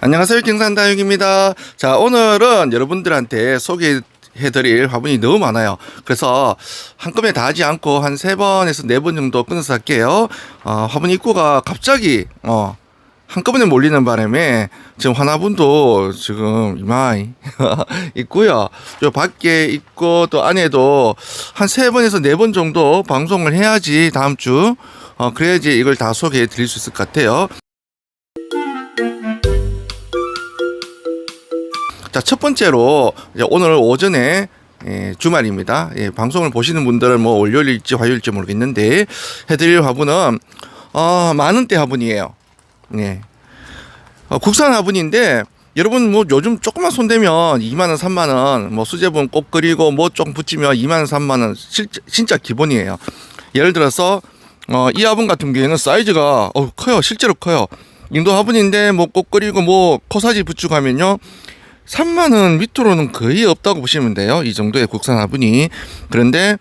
안녕하세요. 경산다육입니다. 자, 오늘은 여러분들한테 소개 해드릴 화분이 너무 많아요. 그래서 한꺼번에 다 하지 않고 한 세 번에서 네 번 정도 끊어서 할게요. 어, 화분 입구가 갑자기, 어, 한꺼번에 몰리는 바람에 지금 화나분도 지금 이마이 있고요. 요 밖에 있고 또 안에도 한 세 번에서 네 번 정도 방송을 해야지 다음 주, 어, 그래야지 이걸 다 소개해 드릴 수 있을 것 같아요. 자, 첫 번째로 오늘 오전에 예, 주말입니다. 예, 방송을 보시는 분들은 뭐 월요일일지 화요일일지 모르겠는데 해드릴 화분은 어, 만원대 화분이에요. 예. 어, 국산 화분인데 여러분 뭐 요즘 조금만 손대면 2만 원, 3만 원, 뭐 수제분 꼭 그리고 뭐 좀 붙이면 2만 원, 3만 원 실제, 진짜 기본이에요. 예를 들어서 어, 이 화분 같은 경우에는 사이즈가 어, 커요. 실제로 커요. 인도 화분인데 뭐 꼭 그리고 뭐 코사지 붙이고 하면요. 3만 원 밑으로는 거의 없다고 보시면 돼요. 이 정도의 국산 화분이. 그런데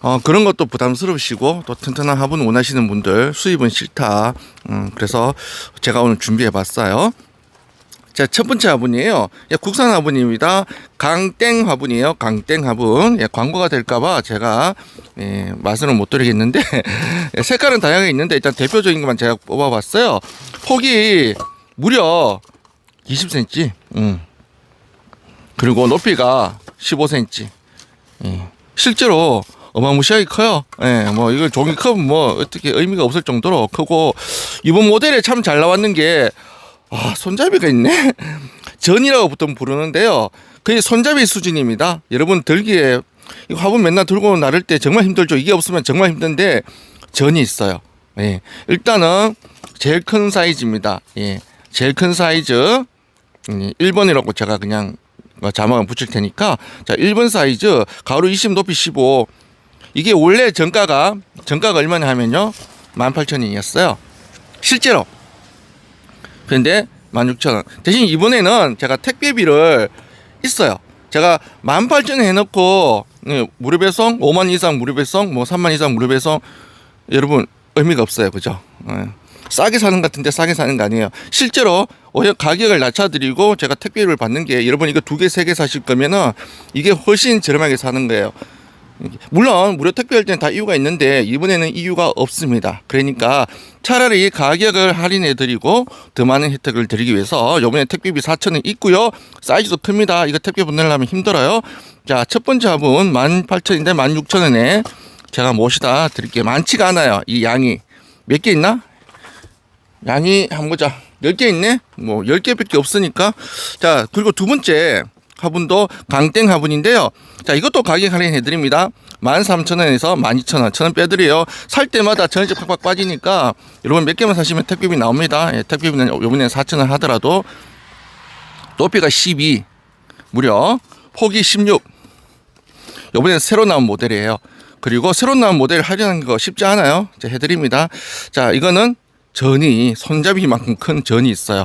어, 그런 것도 부담스러우시고 또 튼튼한 화분 원하시는 분들 수입은 싫다. 음, 그래서 제가 오늘 준비해 봤어요. 자, 첫 번째 화분이에요. 예, 국산 화분입니다. 강땡 화분이에요. 강땡 화분. 예, 광고가 될까봐 제가 예, 말씀을 못 드리겠는데 예, 색깔은 다양하게 있는데 일단 대표적인 것만 제가 뽑아봤어요. 폭이 무려 20cm. 음. 그리고 높이가 15cm. 예. 실제로 어마무시하게 커요. 예, 뭐 이거 종이 크면 뭐 어떻게 의미가 없을 정도로 크고 이번 모델에 참 잘 나왔는 게 아, 손잡이가 있네. 전이라고 보통 부르는데요. 그게 손잡이 수준입니다. 여러분 들기에 이 화분 맨날 들고 나를 때 정말 힘들죠. 이게 없으면 정말 힘든데 전이 있어요. 예. 일단은 제일 큰 사이즈입니다. 예. 제일 큰 사이즈 음, 1번이라고 제가 그냥 어, 자막을 붙일 테니까. 자 1번 사이즈 가로 20 높이 15 이게 원래 정가가 정가가 얼마냐 하면요. 18,000원이었어요. 실제로. 근데 16,000원. 대신 이번에는 제가 택배비를 있어요. 제가 18,000원 해놓고 네, 무료 배송 5만 이상 무료 배송 뭐 3만 이상 무료 배송 여러분 의미가 없어요. 그죠? 예. 싸게 사는 것 같은데 싸게 사는 거 아니에요. 실제로 오히려 가격을 낮춰드리고 제가 택배를 받는 게 여러분 이거 두 개, 세 개 사실 거면은 이게 훨씬 저렴하게 사는 거예요. 물론 무료 택배할 때는 다 이유가 있는데 이번에는 이유가 없습니다. 그러니까 차라리 가격을 할인해 드리고 더 많은 혜택을 드리기 위해서 이번에 택배비 4,000원 있고요. 사이즈도 큽니다. 이거 택배 보내려면 힘들어요. 자, 첫 번째 화분 18,000원인데 16,000원에 제가 모시다 드릴게요. 많지가 않아요. 이 양이 몇 개 있나? 양이 한번 보자. 10개 있네? 뭐 10개밖에 없으니까. 자, 그리고 두 번째 화분도 강땡 화분인데요. 자, 이것도 가격 할인해 드립니다. 13,000원에서 12,000원. 천원 빼드려요. 살 때마다 전액 팍팍 빠지니까 여러분 몇 개만 사시면 택배비 나옵니다. 예, 택배비는 요번에 4,000원 하더라도 높이가 12. 무려 폭이 16. 요번에 새로 나온 모델이에요. 그리고 새로 나온 모델 할인하는 거 쉽지 않아요. 자, 해드립니다. 자, 이거는 전이 손잡이만큼 큰 전이 있어요.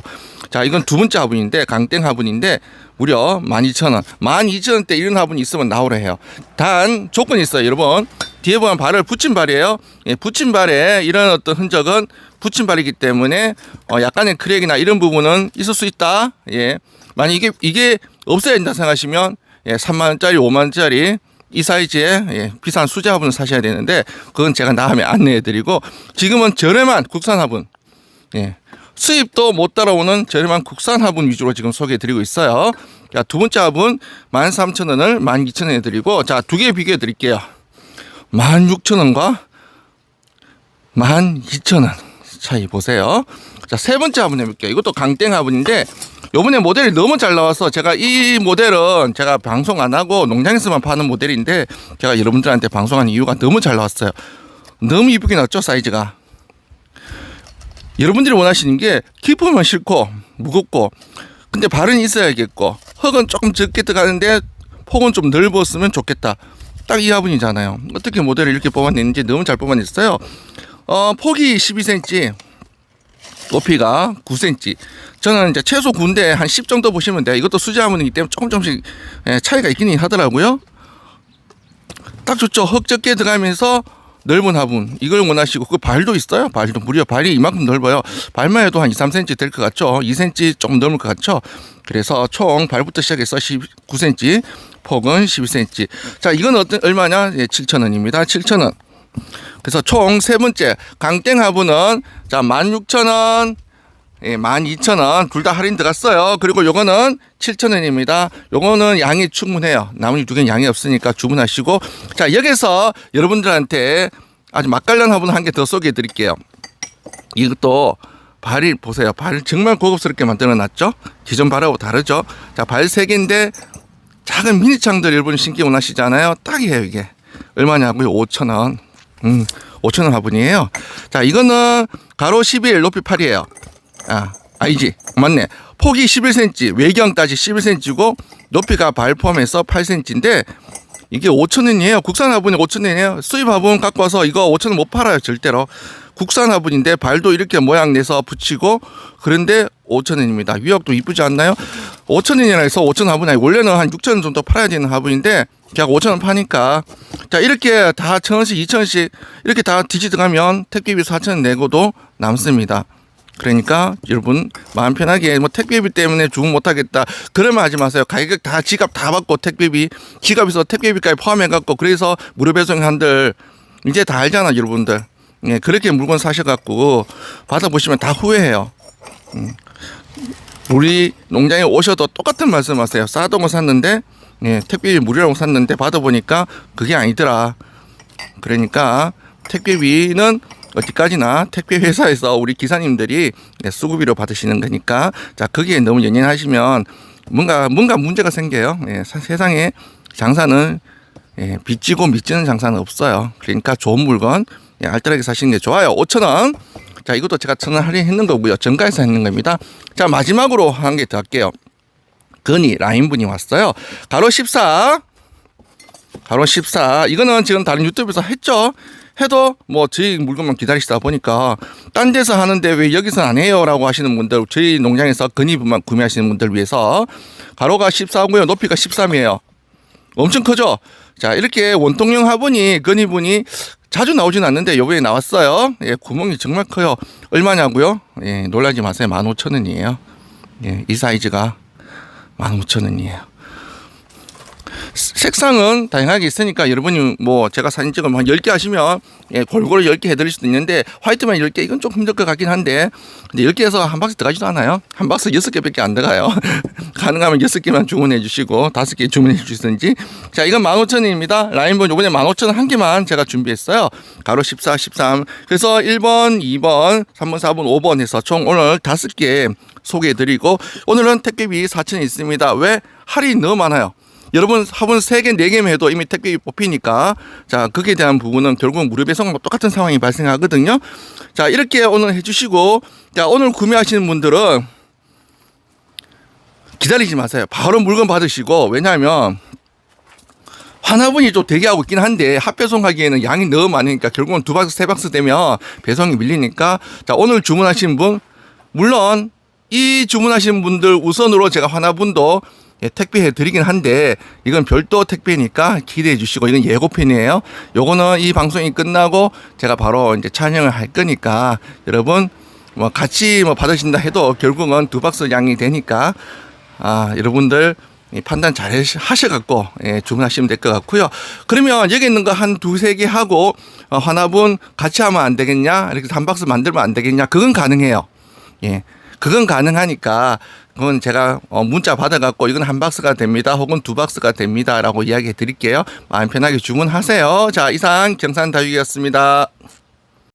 자, 이건 두 번째 화분인데 강땡 화분인데 무려 12,000원. 12,000원대 이런 화분이 있으면 나오라 해요. 단 조건이 있어요, 여러분. 뒤에 보면 발을 붙인 발이에요. 예, 붙인 발에 이런 어떤 흔적은 붙인 발이기 때문에 어, 약간의 크랙이나 이런 부분은 있을 수 있다. 예. 만약 이게 이게 없어야 된다 생각하시면 예, 3만 원짜리, 5만 원짜리 이 사이즈의 예, 비싼 수제 화분을 사셔야 되는데 그건 제가 다음에 안내해드리고 지금은 저렴한 국산 화분 예, 수입도 못 따라오는 저렴한 국산 화분 위주로 지금 소개해드리고 있어요. 자, 두 번째 화분 13,000원을 12,000원에 드리고 자 두 개 비교해 드릴게요. 16,000원과 12,000원 차이 보세요. 자 세 번째 화분 해볼게요. 이것도 강땡 화분인데 요번에 모델이 너무 잘 나와서 제가 이 모델은 제가 방송 안 하고 농장에서만 파는 모델인데 제가 여러분들한테 방송한 이유가 너무 잘 나왔어요. 너무 이쁘게 나왔죠 사이즈가. 여러분들이 원하시는 게 깊으면 싫고 무겁고 근데 발은 있어야겠고 흙은 조금 적게 들어가는데 폭은 좀 넓었으면 좋겠다. 딱 이 화분이잖아요. 어떻게 모델을 이렇게 뽑아냈는지 너무 잘 뽑아냈어요. 어, 폭이 12cm, 높이가 9cm. 저는 이제 최소 군대 한10 정도 보시면 돼요. 이것도 수제 화분이기 때문에 조금 조금씩 예, 차이가 있긴 하더라고요. 딱 좋죠. 흙 적게 들어가면서 넓은 화분 이걸 원하시고 그 발도 있어요. 발도 무려 발이 이만큼 넓어요. 발만 해도 한 2, 3cm 될 것 같죠. 2cm 조금 넘을 것 같죠. 그래서 총 발부터 시작해서 19cm, 폭은 12cm. 자, 이건 어떤 얼마냐? 예, 7,000원입니다. 7,000원. 그래서 총 세 번째 강땡 화분은 자 16,000원, 예, 12,000원 둘 다 할인 들어갔어요. 그리고 요거는 7,000원입니다. 요거는 양이 충분해요. 나머지 두 개는 양이 없으니까 주문하시고 자 여기서 여러분들한테 아주 맛깔난 화분 한 개 더 소개해 드릴게요. 이것도 발이 보세요. 발 정말 고급스럽게 만들어 놨죠. 기존 발하고 다르죠. 자, 발 세 개인데 작은 미니 창들 여러분 신기 원하시잖아요. 딱이에요, 이게. 얼마냐고요? 5,000원. 음, 5,000원 화분이에요. 자, 이거는 가로 11, 높이 8이에요. 아, 아니지. 맞네. 폭이 11cm, 외경까지 11cm고 높이가 발 포함해서 8cm인데 이게 5,000원이에요. 국산 화분이 5,000원이에요. 수입 화분 갖고 와서 이거 5,000원 못 팔아요, 절대로. 국산 화분인데 발도 이렇게 모양 내서 붙이고 그런데 5,000원입니다. 위력도 이쁘지 않나요? 5,000원이라 해서 5,000원 화분이 원래는 한 6,000원 정도 팔아야 되는 화분인데 그냥 5,000원 파니까 자 이렇게 다 1,000원씩 2,000원씩 이렇게 다 뒤지 들어가면 택배비 4,000원 내고도 남습니다. 그러니까 여러분 마음 편하게 뭐 택배비 때문에 주문 못하겠다 그러면 하지 마세요 가격 다 지갑 다 받고 택배비 지갑에서 택배비까지 포함해 갖고 그래서 무료 배송 한들 이제 다 알잖아 여러분들 예 그렇게 물건 사셔갖고 받아보시면 다 후회해요 음. 우리 농장에 오셔도 똑같은 말씀하세요 거 샀는데 예 택배비 무료라고 샀는데 받아보니까 그게 아니더라 그러니까 택배비는 어디까지나 택배 회사에서 우리 기사님들이 네, 수급비로 받으시는 거니까 자 거기에 너무 연연하시면 뭔가 뭔가 문제가 생겨요. 예, 사- 세상에 장사는 예, 빚지고 믿지는 장사는 없어요. 그러니까 좋은 물건 예, 알뜰하게 사시는 게 좋아요. 5천 원. 자 이것도 제가 천원 할인했는 거고요. 정가에서 했는 겁니다. 자 마지막으로 한 개 더 할게요. 건이 라인분이 왔어요. 가로 14. 가로 14. 이거는 지금 다른 유튜브에서 했죠. 해도 뭐 저희 물건만 기다리시다 보니까 딴 데서 하는데 왜 여기서 안 해요라고 하시는 분들 저희 농장에서 건의분만 구매하시는 분들 위해서 가로가 14고요. 높이가 13이에요. 엄청 크죠? 자, 이렇게 원통형 화분이 건의분이 자주 나오진 않는데 요번에 나왔어요. 예, 구멍이 정말 커요. 얼마냐고요? 예, 놀라지 마세요. 15,000원이에요. 예, 이 사이즈가 15,000원이에요. 색상은 다양하게 있으니까 여러분이 뭐 제가 사진 찍으면 한 10개 하시면 예, 골고루 10개 해드릴 수도 있는데 화이트만 10개 이건 좀 힘들 것 같긴 한데 근데 10개에서 한 박스 들어가지도 않아요. 한 박스 6개밖에 안 들어가요. 가능하면 6개만 주문해 주시고 5개 주문해 주시든지 자 이건 15,000원입니다. 라인본 요번에 15,000원 한 개만 제가 준비했어요. 가로 14, 13 그래서 1번, 2번, 3번, 4번, 5번 해서 총 오늘 5개 소개해 드리고 오늘은 택배비 4,000원 있습니다. 왜? 할인 너무 많아요. 여러분 화분 3개, 4개만 해도 이미 택배비 뽑히니까 자 거기에 대한 부분은 결국 무료 배송과 똑같은 상황이 발생하거든요. 자 이렇게 오늘 해주시고 자 오늘 구매하시는 분들은 기다리지 마세요. 바로 물건 받으시고 왜냐하면 화나분이 좀 대기하고 있긴 한데 합배송하기에는 양이 너무 많으니까 결국은 두 박스 세 박스 되면 배송이 밀리니까 자 오늘 주문하신 분 물론 이 주문하신 분들 우선으로 제가 화나분도 예, 택배해 드리긴 한데 이건 별도 택배니까 기대해 주시고 이건 예고편이에요. 요거는 이 방송이 끝나고 제가 바로 이제 촬영을 할 거니까 여러분 뭐 같이 뭐 받으신다 해도 결국은 두 박스 양이 되니까 아 여러분들 이 판단 잘 하셔갖고 예, 주문하시면 될 것 같고요. 그러면 여기 있는 거 한 두세 개 하고 어, 화납은 같이 하면 안 되겠냐? 이렇게 한 박스 만들면 안 되겠냐? 그건 가능해요. 예. 그건 가능하니까 그건 제가 어, 문자 받아갖고 이건 한 박스가 됩니다. 혹은 두 박스가 됩니다 라고 이야기해 드릴게요. 마음 편하게 주문하세요. 자 이상 경산다육이었습니다.